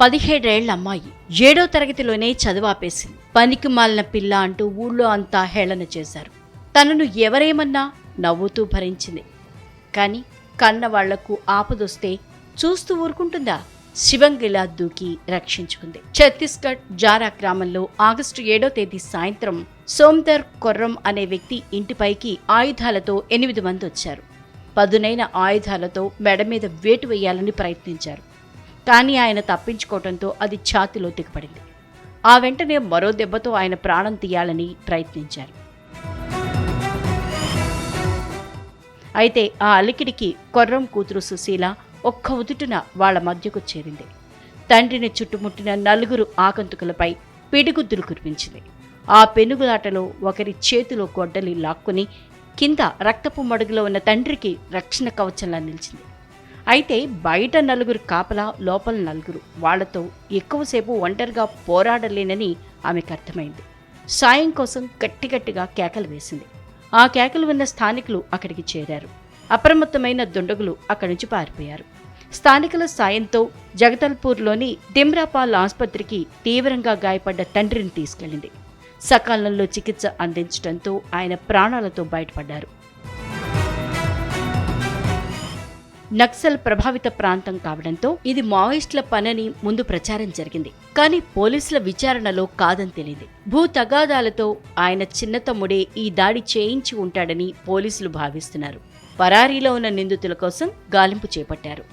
పదిహేడేళ్ళ అమ్మాయి ఏడో తరగతిలోనే చదువాపేసింది. పనికి మాలిన పిల్ల అంటూ ఊళ్ళో అంతా హేళన చేశారు. తనను ఎవరేమన్నా నవ్వుతూ భరించింది. కానీ కన్నవాళ్ళకు ఆపదొస్తే చూస్తూ ఊరుకుంటుందా? శివంగిలా దూకి రక్షించుకుంది. ఛత్తీస్గఢ్ జారా గ్రామంలో ఆగస్టు ఏడో తేదీ సాయంత్రం సోమ్దర్ కొర్రం అనే వ్యక్తి ఇంటిపైకి ఆయుధాలతో ఎనిమిది మంది వచ్చారు పదునైన ఆయుధాలతో మెడ మీద వేటు వేయాలని ప్రయత్నించారు. కానీ ఆయన తప్పించుకోవడంతో అది ఛాతిలో దిగపడింది ఆ వెంటనే మరో దెబ్బతో ఆయన ప్రాణం తీయాలని ప్రయత్నించారు. అయితే ఆ అలికిడికి కొర్రం కూతురు సుశీల ఒక్క ఉదుటున వాళ్ళ మధ్యకు చేరింది. తండ్రిని చుట్టుముట్టిన నలుగురు ఆగంతుకులపై పిడిగుద్దులు కురిపించింది. ఆ పెనుగులాటలో ఒకరి చేతిలో గొడ్డలి లాక్కుని కింద రక్తపు మడుగులో ఉన్న తండ్రికి రక్షణ కవచంలా నిలిచింది. అయితే బయట నలుగురు కాపలా లోపల నలుగురు. వాళ్ళతో ఎక్కువసేపు ఒంటరిగా పోరాడలేనని ఆమెకు అర్థమైంది. సాయం కోసం గట్టిగట్టిగా కేకలు వేసింది. ఆ కేకలు విన్న స్థానికులు అక్కడికి చేరారు. అప్రమత్తమైన దుండగులు అక్కడి నుంచి పారిపోయారు. స్థానికుల సాయంతో జగదల్పూర్లోని దిమ్రాపాల్ ఆసుపత్రికి తీవ్రంగా గాయపడ్డ తండ్రిని తీసుకెళ్ళింది సకాలంలో చికిత్స అందించడంతో ఆయన ప్రాణాలతో బయటపడ్డారు. నక్సల్ ప్రభావిత ప్రాంతం కావడంతో ఇది మావోయిస్టుల పనని ముందు ప్రచారం జరిగింది. కానీ పోలీసుల విచారణలో కాదని తేలింది భూ తగాదాలతో ఆయన చిన్న తమ్ముడే ఈ దాడి చేయించి ఉంటాడని పోలీసులు భావిస్తున్నారు. పరారీలో ఉన్న నిందితుల కోసం గాలింపు చేపట్టారు.